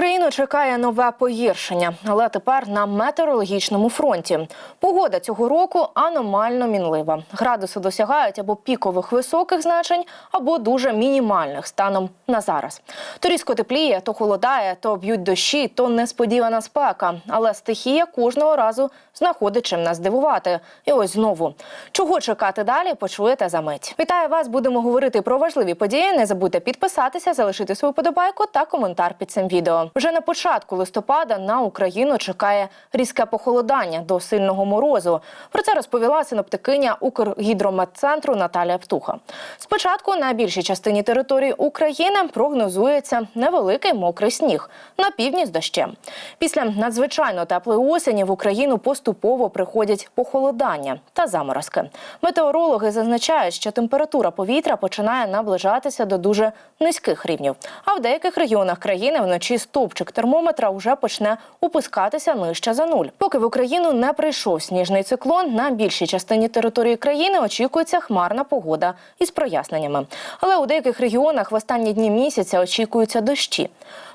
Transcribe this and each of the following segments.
Україну чекає нове погіршення, але тепер на метеорологічному фронті. Погода цього року аномально мінлива. Градуси досягають або пікових високих значень, або дуже мінімальних станом на зараз. То різко тепліє, то холодає, то б'ють дощі, то несподівана спека. Але стихія кожного разу знаходить чим нас здивувати. І ось знову чого чекати далі, почуєте за мить. Вітаю вас! Будемо говорити про важливі події. Не забудьте підписатися, залишити свою подобайку та коментар під цим відео. Вже на початку листопада на Україну чекає різке похолодання до сильного морозу. Про це розповіла синоптикиня Укргідрометцентру Наталія Птуха. Спочатку на більшій частині території України прогнозується невеликий мокрий сніг на півдні з дощем. Після надзвичайно теплої осені в Україну поступово приходять похолодання та заморозки. Метеорологи зазначають, що температура повітря починає наближатися до дуже низьких рівнів. А в деяких регіонах країни вночі стовпчик термометра вже почне опускатися нижче за нуль. Поки в Україну не прийшов сніжний циклон, на більшій частині території країни очікується хмарна погода із проясненнями. Але у деяких регіонах в останні дні місяця очікуються дощі.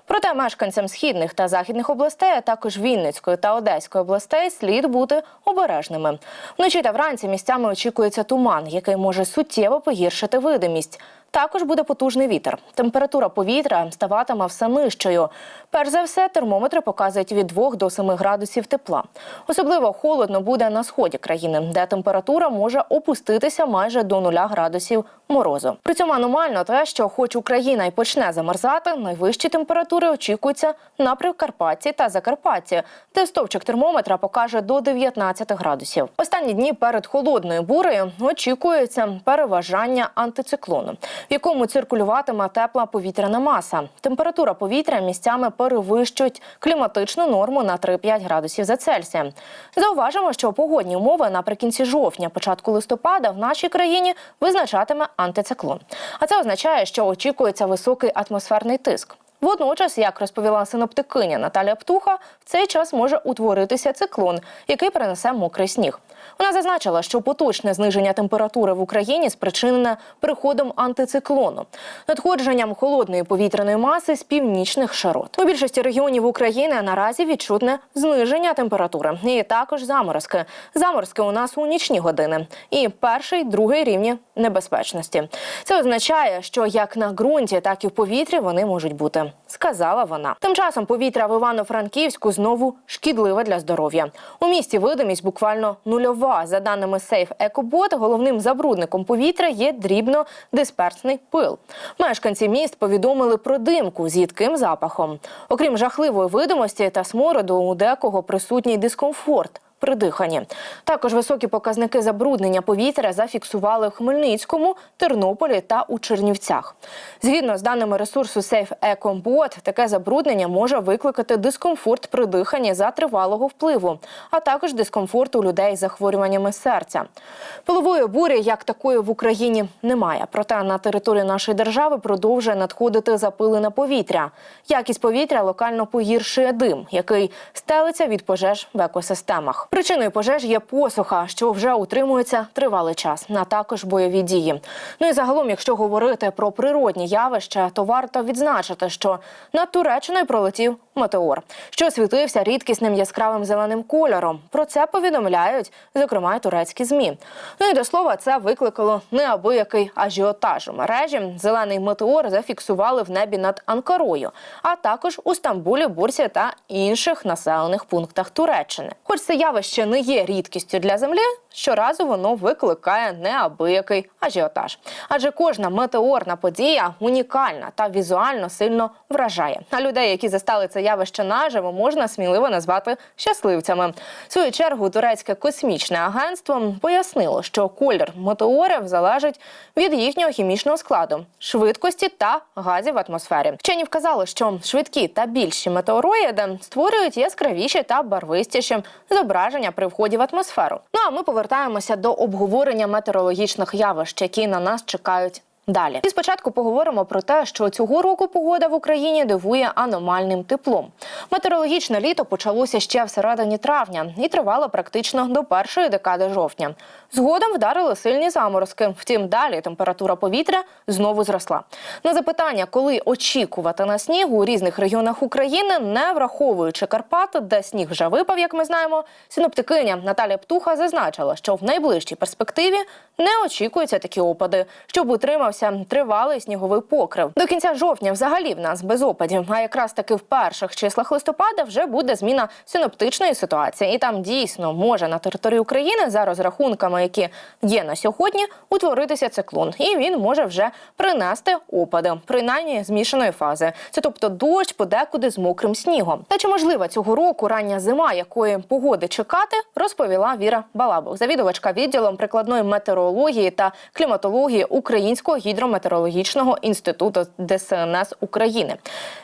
Проте мешканцям східних та західних областей, а також Вінницької та Одеської областей, слід бути обережними. Вночі та вранці місцями очікується туман, який може суттєво погіршити видимість. Також буде потужний вітер. Температура повітря ставатиме все нижчою. Перш за все, термометри показують від 2 до 7 градусів тепла. Особливо холодно буде на сході країни, де температура може опуститися майже до 0 градусів морозу. При цьому аномально те, що, хоч Україна й почне замерзати, найвищі температури очікуються на Прикарпатті та Закарпатті, де стовпчик термометра покаже до 19 градусів. Останні дні перед холодною бурею очікується переважання антициклону в якому циркулюватиме тепла повітряна маса. Температура повітря місцями перевищують кліматичну норму на 3-5 градусів за Цельсієм. Зауважимо, що погодні умови наприкінці жовтня, початку листопада в нашій країні визначатиме антициклон. А це означає, що очікується високий атмосферний тиск. Водночас, як розповіла синоптикиня Наталія Птуха, в цей час може утворитися циклон, який принесе мокрий сніг. Вона зазначила, що поточне зниження температури в Україні спричинене приходом антициклону, надходженням холодної повітряної маси з північних широт. У більшості регіонів України наразі відчутне зниження температури і також заморозки. Заморозки у нас у нічні години. І перший, другий рівні небезпечності. Це означає, що як на ґрунті, так і в повітрі вони можуть бути, сказала вона. Тим часом повітря в Івано-Франківську знову шкідливе для здоров'я. У місті видимість буквально нульова. За даними Safe EcoBot, головним забрудником повітря є дрібно-дисперсний пил. Мешканці міст повідомили про димку з їдким запахом. Окрім жахливої видимості та смороду, у декого присутній дискомфорт. При диханні також високі показники забруднення повітря зафіксували в Хмельницькому, Тернополі та у Чернівцях. Згідно з даними ресурсу Safe EcoBot, таке забруднення може викликати дискомфорт при диханні за тривалого впливу, а також дискомфорт у людей з захворюваннями серця. Пилової бурі як такої в Україні немає. Проте на території нашої держави продовжує надходити запилене повітря. Якість повітря локально погіршує дим, який стелиться від пожеж в екосистемах. Причиною пожеж є посуха, що вже утримується тривалий час, а також бойові дії. Ну і загалом, якщо говорити про природні явища, то варто відзначити, що над Туреччиною пролетів метеор, що світився рідкісним яскравим зеленим кольором. Про це повідомляють, зокрема, й турецькі змі. Ну і до слова, це викликало неабиякий ажіотаж у мережі. Зелений метеор зафіксували в небі над Анкарою, а також у Стамбулі, Бурсі та інших населених пунктах Туреччини. Хоч це явище не є рідкістю для землі, щоразу воно викликає неабиякий ажіотаж. Адже кожна метеорна подія унікальна та візуально сильно вражає. А людей, які застали це явище наживо, можна сміливо назвати щасливцями. В свою чергу турецьке космічне агентство пояснило, що колір метеорів залежить від їхнього хімічного складу, швидкості та газів в атмосфері. Вчені вказали, що швидкі та більші метеороїди створюють яскравіші та барвистіші зображення при вході в атмосферу. Ну а ми повертаємося до обговорення метеорологічних явищ, які на нас чекають. Далі і спочатку поговоримо про те, що цього року погода в Україні дивує аномальним теплом. Метеорологічне літо почалося ще в середині травня і тривало практично до першої декади жовтня. Згодом вдарили сильні заморозки. Втім, далі температура повітря знову зросла. На запитання, коли очікувати на сніг у різних регіонах України, не враховуючи Карпати, де сніг вже випав, як ми знаємо, синоптикиня Наталя Птуха зазначила, що в найближчій перспективі не очікуються такі опади, щоб утримався тривалий сніговий покрив. До кінця жовтня взагалі в нас без опадів. А якраз таки в перших числах листопада вже буде зміна синоптичної ситуації, і там дійсно може на території України за розрахунками, які є на сьогодні, утворитися циклон, і він може вже принести опади, принаймні змішаної фази. Це тобто дощ подекуди з мокрим снігом. Та чи можлива цього року рання зима, якої погоди чекати, розповіла Віра Балабух, завідувачка відділом прикладної метеорології та кліматології Українського гідрометеорологічного інституту ДСНС України.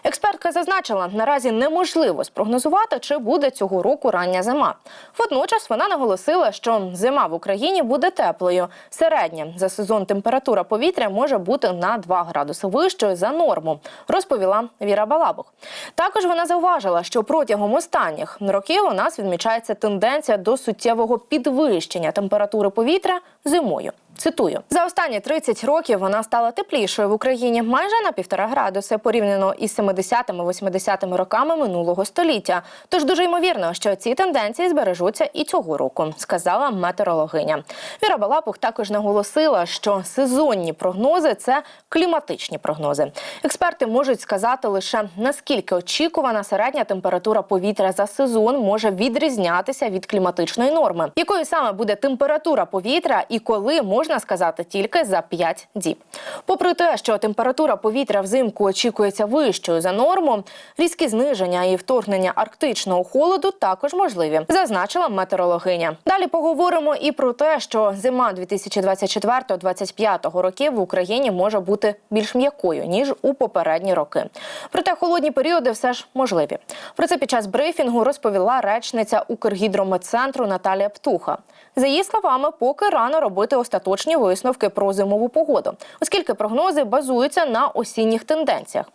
Експертка зазначила, наразі неможливо спрогнозувати, чи буде цього року рання зима. Водночас вона наголосила, що зима в Україні буде теплою. Середня за сезон температура повітря може бути на 2 градуси вищою за норму, розповіла Віра Балабух. Також вона зауважила, що протягом останніх років у нас відмічається тенденція до суттєвого підвищення температури повітря зимою. Цитую за останні 30 років вона стала теплішою в Україні майже на півтора градуси порівняно із 70-80 роками минулого століття. Тож дуже ймовірно, що ці тенденції збережуться і цього року, сказала метеорологиня. Віра Балапух також наголосила, що сезонні прогнози це кліматичні прогнози. Експерти можуть сказати лише наскільки очікувана середня температура повітря за сезон може відрізнятися від кліматичної норми, якою саме буде температура повітря і коли можна сказати тільки за 5 діб. Попри те, що температура повітря взимку очікується вищою за норму, різкі зниження і вторгнення арктичного холоду також можливі, зазначила метеорологиня. Далі поговоримо і про те, що зима 2024-2025 років в Україні може бути більш м'якою ніж у попередні роки. Проте холодні періоди все ж можливі. Про це під час брифінгу розповіла речниця Укргідрометцентру Наталія Птуха. За її словами, поки рано робити остаточні висновки про зимову погоду, оскільки прогнози базуються на осінніх тенденціях.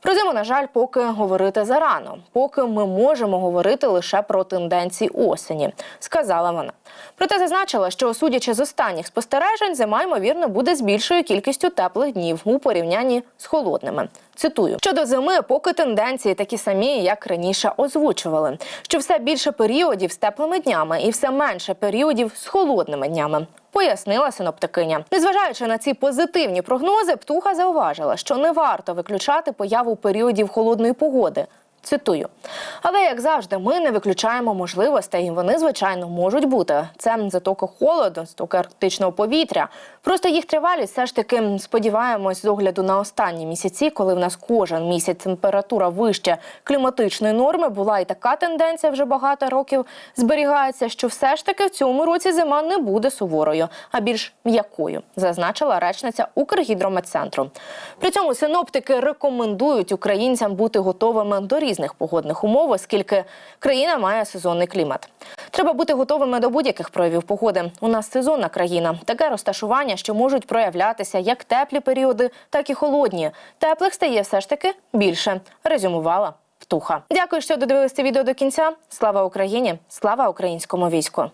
Про зиму, на жаль, поки говорити зарано, поки ми можемо говорити лише про тенденції осені, сказала вона. Проте зазначила, що судячи з останніх спостережень, зима ймовірно буде з більшою кількістю теплих днів у порівнянні з холодними. Цитую щодо зими, поки тенденції такі самі, як раніше озвучували, що все більше періодів з теплими днями і все менше періодів з холодними днями. Пояснила синоптикиня. Незважаючи на ці позитивні прогнози, птуха зауважила, що не варто виключати появу періодів холодної погоди. Цитую, але як завжди, ми не виключаємо можливостей. і Вони звичайно можуть бути. Це затоки холоду, затоки арктичного повітря. Просто їх тривалість все ж таки сподіваємось з огляду на останні місяці, коли в нас кожен місяць температура вище кліматичної норми. Була і така тенденція вже багато років зберігається, що все ж таки в цьому році зима не буде суворою, а більш м'якою, зазначила речниця Укргідрометцентру. При цьому синоптики рекомендують українцям бути готовими до різних погодних умов, оскільки країна має сезонний клімат. Треба бути готовими до будь-яких проявів погоди. У нас сезонна країна, таке розташування, що можуть проявлятися як теплі періоди, так і холодні. Теплих стає все ж таки більше. Резюмувала Птуха. Дякую, що додивилися відео до кінця. Слава Україні! Слава українському війську!